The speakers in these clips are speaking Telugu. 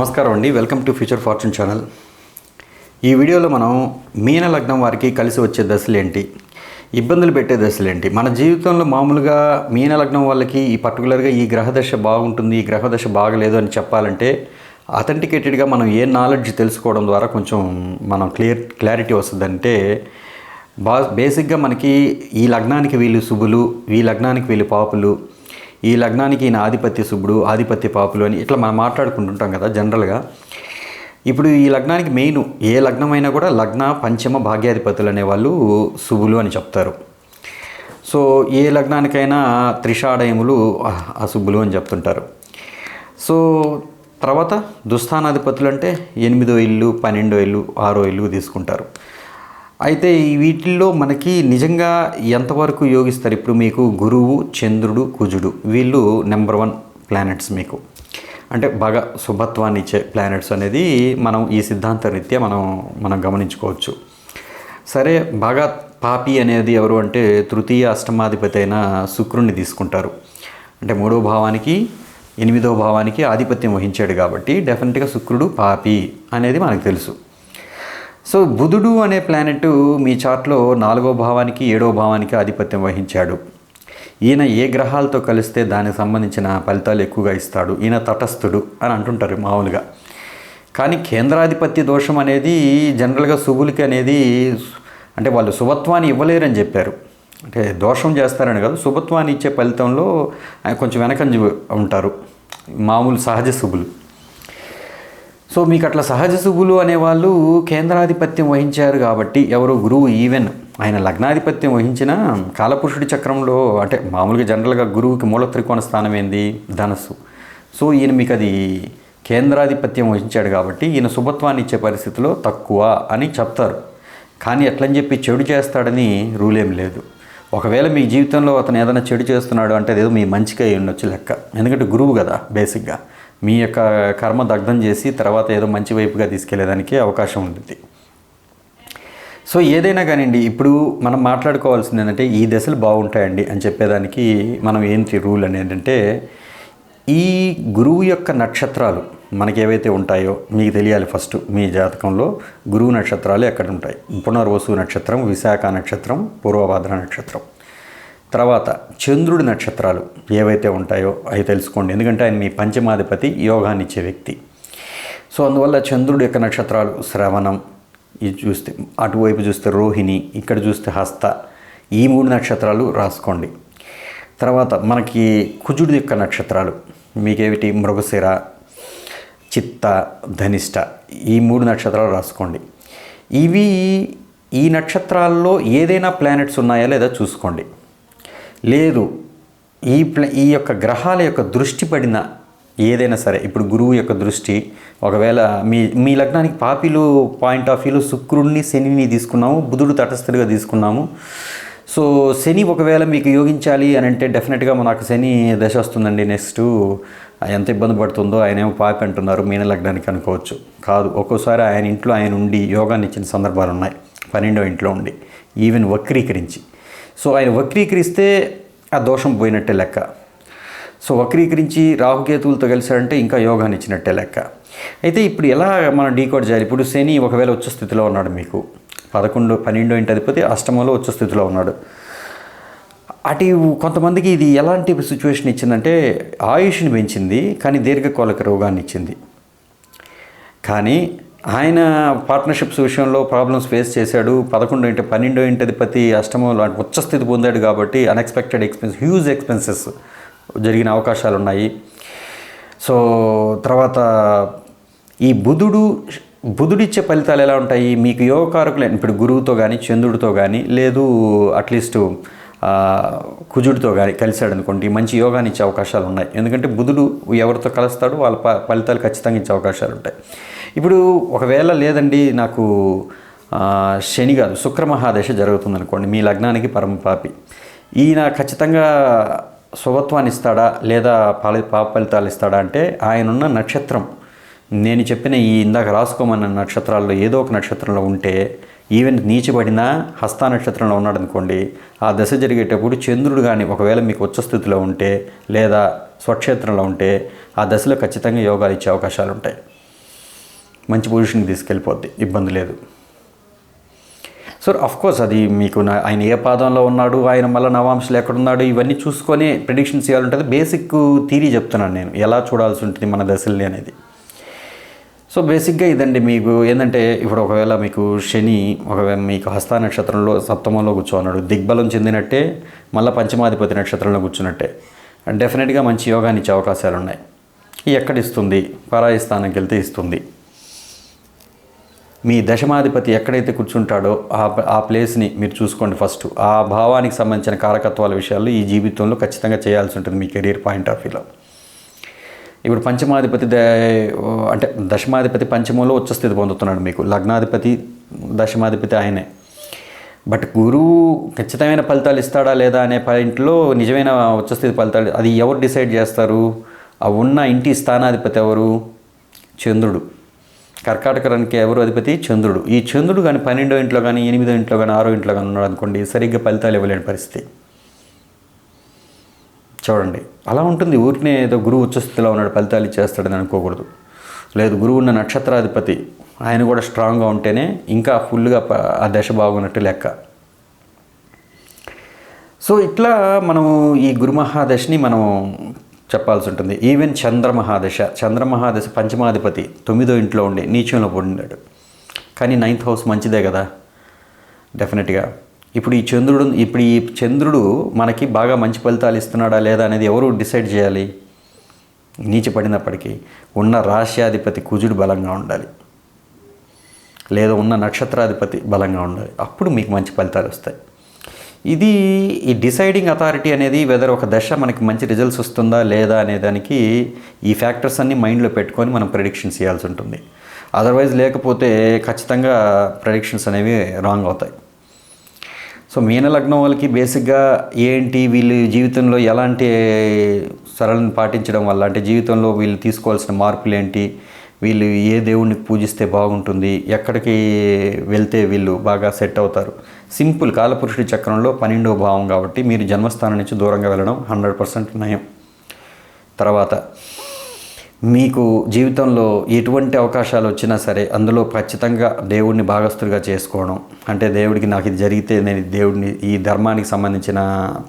నమస్కారం అండి. Welcome to future fortune channel ఈ వీడియోలో మనం మీన లగ్నం వారికి కలిసి వచ్చే దశలు ఏంటి? ఇబ్బందులు పెట్టే దశలు ఏంటి? మన జీవితంలో మామూలుగా మీన లగ్నం వాళ్ళకి ఈ పర్టికులర్గా ఈ గ్రహదశ బాగుంటుంది ఈ గ్రహదశ బాగలేదు అని చెప్పాలంటే అథెంటికేటెడ్గా మనం ఏ నాలెడ్జ్ తెలుసుకోవడం ద్వారా కొంచెం మనం క్లియర్ క్లారిటీ వస్తుందంటే బా బేసిక్గా మనకి ఈ లగ్నానికి వీళ్ళు శుభులు ఈ లగ్నానికి వీళ్ళు పాపులు ఈ లగ్నానికి ఈయన ఆధిపత్య శుభుడు ఆధిపత్య పాపులు అని ఇట్లా మనం మాట్లాడుకుంటుంటాం కదా జనరల్గా. ఇప్పుడు ఈ లగ్నానికి మెయిన్ ఏ లగ్నమైనా కూడా లగ్న పంచమ భాగ్యాధిపతులు అనేవాళ్ళు శుభులు అని చెప్తారు. సో ఏ లగ్నానికైనా త్రిషాడయములు అ- అశుభులు అని చెప్తుంటారు. సో తర్వాత దుస్థానాధిపతులు అంటే ఎనిమిదో ఇల్లు పన్నెండో ఇల్లు ఆరో ఇల్లు తీసుకుంటారు. అయితే ఈ వీటిల్లో మనకి నిజంగా ఎంతవరకు యోగిస్తారు ఇప్పుడు మీకు గురువు చంద్రుడు కుజుడు వీళ్ళు నెంబర్ వన్ ప్లానెట్స్ మీకు. అంటే బాగా శుభత్వాన్ని ఇచ్చే ప్లానెట్స్ అనేది మనం ఈ సిద్ధాంత రీత్యా మనం మనం గమనించుకోవచ్చు. సరే బాగా పాపి అనేది ఎవరు అంటే తృతీయ అష్టమాధిపతి అయిన శుక్రుణ్ణి తీసుకుంటారు. అంటే మూడో భావానికి ఎనిమిదో భావానికి ఆధిపత్యం వహించాడు కాబట్టి డెఫినెట్గా శుక్రుడు పాపి అనేది మనకు తెలుసు. సో బుధుడు అనే ప్లానెట్ మీ చార్ట్లో నాలుగో భావానికి ఏడో భావానికి ఆధిపత్యం వహించాడు. ఈయన ఏ గ్రహాలతో కలిస్తే దానికి సంబంధించిన ఫలితాలు ఎక్కువగా ఇస్తాడు? ఈయన తటస్థుడు అని అంటుంటారు మామూలుగా. కానీ కేంద్రాధిపత్య దోషం అనేది జనరల్గా శుభులకి అనేది అంటే వాళ్ళు శుభత్వాన్ని ఇవ్వలేరని చెప్పారు. అంటే దోషం చేస్తారని కాదు శుభత్వాన్ని ఇచ్చే ఫలితంలో ఆయన కొంచెం వెనకంజ ఉంటారు. మామూలు సహజ శుభులు. సో మీకు అట్లా సహజ శుభులు అనేవాళ్ళు కేంద్రాధిపత్యం వహించారు కాబట్టి ఎవరు గురువు ఈవెన్ ఆయన లగ్నాధిపత్యం వహించిన కాలపురుషుడి చక్రంలో అంటే మామూలుగా జనరల్గా గురువుకి మూల త్రికోణ స్థానం ఏంది? ధనస్సు. సో ఈయన మీకు అది కేంద్రాధిపత్యం వహించాడు కాబట్టి ఈయన శుభత్వాన్ని ఇచ్చే పరిస్థితిలో తక్కువ అని చెప్తారు. కానీ ఎట్లని చెప్పి చెడు చేస్తాడని రూల్ ఏం లేదు. ఒకవేళ మీ జీవితంలో అతను ఏదైనా చెడు చేస్తున్నాడు అంటే అదేదో మీ మంచిగా ఉండొచ్చు లెక్క. ఎందుకంటే గురువు కదా బేసిక్గా. మీ యొక్క కర్మ దగ్ధం చేసి తర్వాత ఏదో మంచి వైపుగా తీసుకెళ్ళేదానికి అవకాశం ఉంటుంది. సో ఏదైనా కానివ్వండి ఇప్పుడు మనం మాట్లాడుకోవాల్సింది ఏంటంటే ఈ దశలు బాగుంటాయండి అని చెప్పేదానికి మనం ఏంటి రూల్ అనేది అంటే ఈ గురువు యొక్క నక్షత్రాలు మనకి ఏవైతే ఉంటాయో మీకు తెలియాలి ఫస్ట్ మీ జాతకంలో గురువు నక్షత్రాలు ఎక్కడ ఉంటాయి. పునర్వసు నక్షత్రం విశాఖ నక్షత్రం పూర్వభద్ర నక్షత్రం. తర్వాత చంద్రుడి నక్షత్రాలు ఏవైతే ఉంటాయో అవి తెలుసుకోండి. ఎందుకంటే ఆయన మీ పంచమాధిపతి యోగాన్ని ఇచ్చే వ్యక్తి. సో అందువల్ల చంద్రుడి యొక్క నక్షత్రాలు శ్రవణం ఇది చూస్తే అటువైపు చూస్తే రోహిణి ఇక్కడ చూస్తే హస్త ఈ మూడు నక్షత్రాలు రాసుకోండి. తర్వాత మనకి కుజుడి యొక్క నక్షత్రాలు మీకేమిటి? మృగశిర చిత్త ధనిష్ట ఈ మూడు నక్షత్రాలు రాసుకోండి. ఇవి ఈ నక్షత్రాల్లో ఏదైనా ప్లానెట్స్ ఉన్నాయా లేదా చూసుకోండి. లేదు. ఈ ప్ల ఈ యొక్క గ్రహాల యొక్క దృష్టి పడిన ఏదైనా సరే ఇప్పుడు గురువు యొక్క దృష్టి ఒకవేళ మీ మీ లగ్నానికి పాపిలు పాయింట్ ఆఫ్ వ్యూలో శుక్రుడిని శనిని తీసుకున్నాము బుధుడు తటస్థుడిగా తీసుకున్నాము. సో శని ఒకవేళ మీకు యోగించాలి అని అంటే డెఫినెట్గా నాకు శని దశ వస్తుందండి నెక్స్ట్. ఎంత ఇబ్బంది పడుతుందో ఆయన ఏమో పాపి అంటున్నారు మీన లగ్నానికి అనుకోవచ్చు. కాదు ఒక్కోసారి ఆయన ఇంట్లో ఆయన ఉండి యోగాన్ని ఇచ్చిన సందర్భాలు ఉన్నాయి పన్నెండో ఇంట్లో ఉండి. ఈవెన్ వక్రీకరించి. సో ఆయన వక్రీకరిస్తే ఆ దోషం పోయినట్టే లెక్క. సో వక్రీకరించి రాహుకేతువులతో కలిశారంటే ఇంకా యోగాన్ని ఇచ్చినట్టే లెక్క. అయితే ఇప్పుడు ఎలా మనం డీకోడ్ చేయాలి? ఇప్పుడు శని ఒకవేళ వచ్చే స్థితిలో ఉన్నాడు మీకు పదకొండు పన్నెండో ఇంటి అధిపతి అష్టమంలో వచ్చే స్థితిలో ఉన్నాడు. అటు కొంతమందికి ఇది ఎలాంటి సిచ్యువేషన్ ఇచ్చిందంటే ఆయుష్ని పెంచింది కానీ దీర్ఘకాలిక రోగాన్ని ఇచ్చింది. కానీ ఆయన పార్ట్నర్షిప్స్ విషయంలో ప్రాబ్లమ్స్ ఫేస్ చేశాడు. పదకొండో ఇంటి పన్నెండో ఇంటి ప్రతి అష్టమం లాంటి స్థితి పొందాడు కాబట్టి అన్ఎక్స్పెక్టెడ్ ఎక్స్పెన్స్ హ్యూజ్ ఎక్స్పెన్సెస్ జరిగిన అవకాశాలు ఉన్నాయి సో తర్వాత ఈ బుధుడు బుధుడిచ్చే ఫలితాలు ఎలా ఉంటాయి? మీకు యోగకారకులు ఇప్పుడు గురువుతో కానీ చంద్రుడితో కానీ లేదు అట్లీస్ట్ కుజుడితో కానీ కలిశాడు అనుకోండి మంచి యోగాన్ని ఇచ్చే అవకాశాలు ఉన్నాయి ఎందుకంటే బుధుడు ఎవరితో కలుస్తాడో వాళ్ళ ప ఫలితాలు ఖచ్చితంగా ఇచ్చే అవకాశాలు ఉంటాయి ఇప్పుడు ఒకవేళ లేదండి నాకు శని కాదు శుక్రమహాదశ జరుగుతుంది అనుకోండి మీ లగ్నానికి పరమ పాపి. ఈయన ఖచ్చితంగా శుభత్వాన్ని ఇస్తాడా లేదా ఫలి పాప ఫలితాలు ఇస్తాడా అంటే ఆయనున్న నక్షత్రం. నేను చెప్పిన ఈ ఇందాక రాసుకోమన్న నక్షత్రాల్లో ఏదో ఒక నక్షత్రంలో ఉంటే ఈవెన్ నీచబడిన హస్త నక్షత్రంలో ఉన్నాడు అనుకోండి ఆ దశ జరిగేటప్పుడు చంద్రుడు కానీ ఒకవేళ మీకు ఉచ్చ స్థితిలో ఉంటే లేదా స్వక్షేత్రంలో ఉంటే ఆ దశలో ఖచ్చితంగా యోగాలు ఇచ్చే అవకాశాలు ఉంటాయి మంచి పొజిషన్కి తీసుకెళ్ళిపోద్ది. ఇబ్బంది లేదు. సో అఫ్ కోర్స్ అది మీకు ఆయన ఏ పాదంలో ఉన్నాడు ఆయన మళ్ళీ నవాంశలు ఎక్కడున్నాడు ఇవన్నీ చూసుకొని ప్రిడిక్షన్స్ చేయాలంటే బేసిక్ థీరీ చెప్తున్నాను నేను. ఎలా చూడాల్సి ఉంటుంది మన దశల్ని అనేది. సో బేసిక్గా ఇదండి మీకు ఏంటంటే ఇప్పుడు ఒకవేళ మీకు శని ఒకవేళ మీకు హస్త నక్షత్రంలో సప్తమంలో కూర్చోన్నాడు. దిగ్బలం చెందినట్టే మళ్ళీ పంచమాధిపతి నక్షత్రంలో కూర్చున్నట్టే. డెఫినెట్గా మంచి యోగాన్ని ఇచ్చే అవకాశాలు ఉన్నాయి ఎక్కడ ఇస్తుంది? పరాయి స్థానంకి వెళ్తే ఇస్తుంది. మీ దశమాధిపతి ఎక్కడైతే కూర్చుంటాడో ఆ ఆ ప్లేస్ని మీరు చూసుకోండి ఫస్ట్. ఆ భావానికి సంబంధించిన కారకత్వాల విషయాలు ఈ జీవితంలో ఖచ్చితంగా చేయాల్సి ఉంటుంది మీ కెరీర్ పాయింట్ ఆఫ్ వ్యూలో. ఇప్పుడు పంచమాధిపతి ద అంటే దశమాధిపతి పంచమంలో ఉచ్చస్థితి పొందుతున్నాడు మీకు. లగ్నాధిపతి దశమాధిపతి ఆయనే. బట్ గురువు ఖచ్చితమైన ఫలితాలు ఇస్తాడా లేదా అనే పాయింట్లో నిజమైన ఉచ్చస్థితి ఫలితాలు అది ఎవరు డిసైడ్ చేస్తారు? ఆ ఉన్న ఇంటి స్థానాధిపతి ఎవరు? చంద్రుడు. కర్కాటక రానికి ఎవరు అధిపతి? చంద్రుడు. ఈ చంద్రుడు కానీ పన్నెండో ఇంట్లో కానీ ఎనిమిదో ఇంట్లో కానీ ఆరో ఇంట్లో కానీ ఉన్నాడు అనుకోండి సరిగ్గా ఫలితాలు ఇవ్వలేని పరిస్థితి. చూడండి అలా ఉంటుంది. ఊరినే ఏదో గురువు ఉచ్చస్థితిలో ఉన్నాడు ఫలితాలు ఇచ్చేస్తాడని అనుకోకూడదు. లేదు గురువు ఉన్న నక్షత్రాధిపతి ఆయన కూడా స్ట్రాంగ్గా ఉంటేనే ఇంకా ఫుల్గా ఆ దశ బాగున్నట్టు లెక్క. సో ఇట్లా మనము ఈ గురుమహాదశని మనం చెప్పాల్సి ఉంటుంది ఈవెన్ చంద్రమహాదశ చంద్రమహాదశ పంచమాధిపతి తొమ్మిదో ఇంట్లో ఉండి నీచంలో పడినాడు. కానీ నైన్త్ హౌస్ మంచిదే కదా? డెఫినెట్గా ఇప్పుడు ఈ చంద్రుడు ఇప్పుడు ఈ చంద్రుడు మనకి బాగా మంచి ఫలితాలు ఇస్తున్నాడా లేదా అనేది ఎవరు డిసైడ్ చేయాలి? నీచి పడినప్పటికీ ఉన్న రాశ్యాధిపతి కుజుడు బలంగా ఉండాలి. లేదా ఉన్న నక్షత్రాధిపతి బలంగా ఉండాలి. అప్పుడు మీకు మంచి ఫలితాలు వస్తాయి. ఇది ఈ డిసైడింగ్ అథారిటీ అనేది వెదర్ ఒక దశ మనకి మంచి రిజల్ట్స్ వస్తుందా లేదా అనే దానికి ఈ ఫ్యాక్టర్స్ అన్ని మైండ్లో పెట్టుకొని మనం ప్రెడిక్షన్స్ చేయాల్సి ఉంటుంది. అదర్వైజ్ లేకపోతే ఖచ్చితంగా ప్రెడిక్షన్స్ అనేవి రాంగ్ అవుతాయి. సో మీన లగ్నం వాళ్ళకి బేసిక్గా ఏంటి? వీళ్ళు జీవితంలో ఎలాంటి సరళను పాటించడం వల్ల అంటే జీవితంలో వీళ్ళు తీసుకోవాల్సిన మార్పులు ఏంటి? వీళ్ళు ఏ దేవుణ్ణి పూజిస్తే బాగుంటుంది? ఎక్కడికి వెళ్తే వీళ్ళు బాగా సెట్ అవుతారు? సింపుల్ కాలపురుషుడి చక్రంలో పన్నెండవ భావం కాబట్టి మీరు జన్మస్థానం నుంచి దూరంగా వెళ్ళడం హండ్రెడ్ పర్సెంట్ నయం. తర్వాత మీకు జీవితంలో ఎటువంటి అవకాశాలు వచ్చినా సరే అందులో ఖచ్చితంగా దేవుడిని భాగస్తుడిగా చేసుకోవడం. అంటే దేవుడికి నాకు ఇది జరిగితే నేను దేవుడిని ఈ ధర్మానికి సంబంధించిన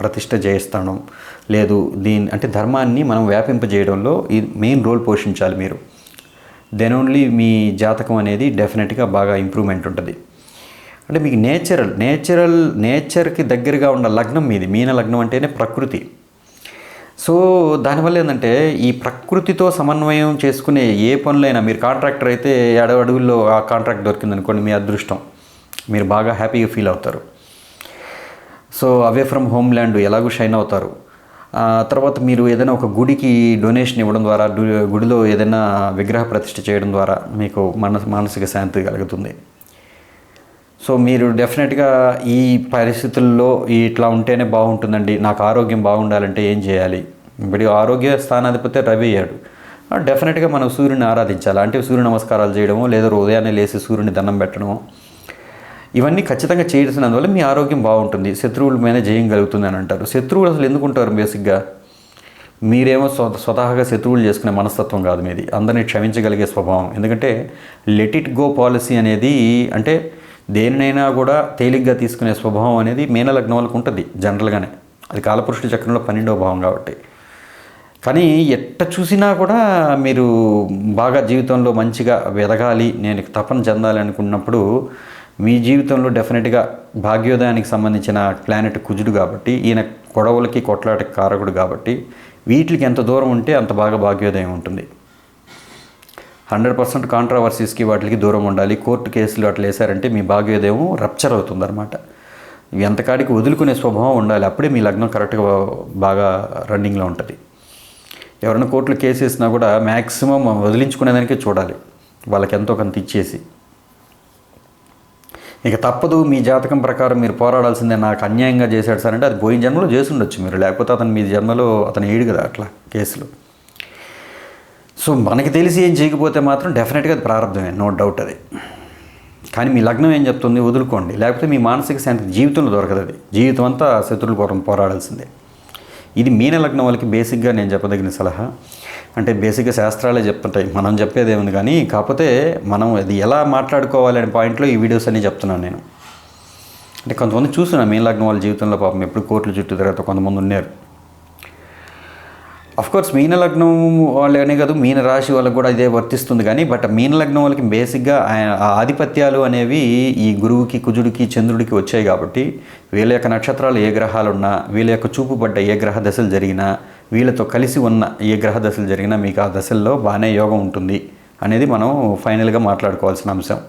ప్రతిష్ట చేయిస్తాను. లేదు దీని అంటే ధర్మాన్ని మనం వ్యాపింపజేయడంలో ఈ మెయిన్ రోల్ పోషించాలి మీరు. దెన్ ఓన్లీ మీ జాతకం అనేది డెఫినెట్గా బాగా ఇంప్రూవ్మెంట్ ఉంటుంది. అంటే మీకు నేచురల్ నేచురల్ నేచర్కి దగ్గరగా ఉన్న లగ్నం మీది మీన లగ్నం అంటేనే ప్రకృతి. సో దానివల్ల ఏంటంటే ఈ ప్రకృతితో సమన్వయం చేసుకునే ఏ పనులైనా మీరు కాంట్రాక్టర్ అయితే అడవి అడవుల్లో ఆ కాంట్రాక్ట్ దొరికింది అనుకోండి మీ అదృష్టం. మీరు బాగా హ్యాపీగా ఫీల్ అవుతారు. So away from home land ఎలాగో షైన్ అవుతారు. తర్వాత మీరు ఏదైనా ఒక గుడికి డొనేషన్ ఇవ్వడం ద్వారా గుడిలో ఏదైనా విగ్రహ ప్రతిష్ఠ చేయడం ద్వారా మీకు మనస్ మానసిక శాంతి కలుగుతుంది. సో మీరు డెఫినెట్గా ఈ పరిస్థితుల్లో ఇట్లా ఉంటేనే బాగుంటుందండి. నాకు ఆరోగ్యం బాగుండాలంటే ఏం చేయాలి? ఇప్పుడు ఆరోగ్య స్థానాధిపతి రవి అయ్యాడు. డెఫినెట్గా మనం సూర్యుని ఆరాధించాలి. అంటే సూర్య నమస్కారాలు చేయడము లేదా ఉదయాన్నే లేచి సూర్యుని దండం పెట్టడము ఇవన్నీ ఖచ్చితంగా చేయాల్సినందువల్ల మీ ఆరోగ్యం బాగుంటుంది. శత్రువుల మీద జయం కలుగుతుంది అని అంటారు. శత్రువులు అసలు ఎందుకు ఉంటారు బేసిక్గా? మీరేమో స్వ స్వతహాగా శత్రువులు చేసుకునే మనస్తత్వం కాదు మీది. అందరినీ క్షమించగలిగే స్వభావం. ఎందుకంటే లెట్ ఇట్ గో పాలసీ అనేది అంటే దేనినైనా కూడా తేలిగ్గా తీసుకునే స్వభావం అనేది మీనలగ్నం వాళ్ళకు ఉంటుంది జనరల్గానే. అది కాలపురుషుడి చక్రంలో పన్నెండవ భావం కాబట్టి. కానీ ఎట్ట చూసినా కూడా మీరు బాగా జీవితంలో మంచిగా ఎదగాలి నేను తపన చెందాలి అనుకున్నప్పుడు మీ జీవితంలో డెఫినెట్గా భాగ్యోదయానికి సంబంధించిన ప్లానెట్ కుజుడు కాబట్టి ఈయన గొడవలకి కొట్లాటకి కారకుడు కాబట్టి వీటికి ఎంత దూరం ఉంటే అంత బాగా భాగ్యోదయం ఉంటుంది. హండ్రెడ్ పర్సెంట్ కాంట్రవర్సీస్కి వాటికి దూరం ఉండాలి. కోర్టు కేసులు అట్లా వేశారంటే మీ భాగ్యోదయం రప్చర్ అవుతుందన్నమాట. ఎంతకాడికి వదులుకునే స్వభావం ఉండాలి. అప్పుడే మీ లగ్నం కరెక్ట్గా బాగా రన్నింగ్లో ఉంటుంది. ఎవరైనా కోర్టులో కేసు వేసినా కూడా మ్యాక్సిమం వదిలించుకునేదానికే చూడాలి. వాళ్ళకి ఎంతో కొంత ఇచ్చేసి. ఇక తప్పదు మీ జాతకం ప్రకారం మీరు పోరాడాల్సిందే. నాకు అన్యాయంగా చేశాడు సార్ అంటే అది పోయిన జన్మలో చేసి ఉండొచ్చు మీరు. లేకపోతే అతను మీ జన్మలో అతను ఏడు కదా అట్లా కేసులు. సో మనకి తెలిసి ఏం చేయకపోతే మాత్రం డెఫినెట్గా అది ప్రారంభమే నో డౌట్ అది. కానీ మీ లగ్నం ఏం చెప్తుంది వదులుకోండి. లేకపోతే మీ మానసిక శాంతి జీవితంలో దొరకదు అది. జీవితం అంతా శత్రువుల కోసం పోరాడాల్సిందే. ఇది మీన లగ్నం వాళ్ళకి బేసిక్గా నేను చెప్పదగిన సలహా. అంటే బేసిక్గా శాస్త్రాలే చెప్తుంటాయి. మనం చెప్పేది ఏముంది కానీ కాకపోతే మనం అది ఎలా మాట్లాడుకోవాలి అనే పాయింట్లో ఈ వీడియోస్ అన్నీ చెప్తున్నాను నేను. అంటే కొంతమంది చూసిన మీన లగ్నం వాళ్ళ జీవితంలో పాపం ఎప్పుడు కోర్టుల చుట్టూ తిరగత కొంతమంది ఉన్నారు. కోర్స్ మీన లగ్నం వాళ్ళనే కాదు మీన రాశి వాళ్ళకి కూడా ఇదే వర్తిస్తుంది కానీ బట్ మీన లగ్నం వాళ్ళకి బేసిక్గా ఆయన- ఆ ఆధిపత్యాలు అనేవి ఈ గురువుకి కుజుడికి చంద్రుడికి వచ్చాయి కాబట్టి వీళ్ళ యొక్క నక్షత్రాలు ఏ గ్రహాలు ఉన్నా వీళ్ళ యొక్క చూపు పడ్డ ఏ గ్రహ దశలు జరిగినా వీళ్ళతో కలిసి ఉన్న ఏ గ్రహ దశలు జరిగినా మీకు ఆ దశల్లో బాగానే యోగం ఉంటుంది అనేది మనం ఫైనల్గా మాట్లాడుకోవాల్సిన అంశం.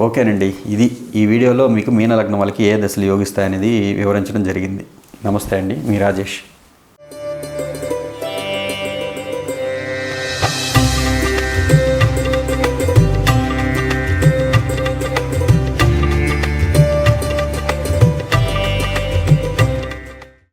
ఓకేనండి ఇది ఈ వీడియోలో మీకు మీన లగ్నం వాళ్ళకి ఏ దశలు యోగిస్తాయనేది వివరించడం జరిగింది. నమస్తే అండి మీ రాజేష్.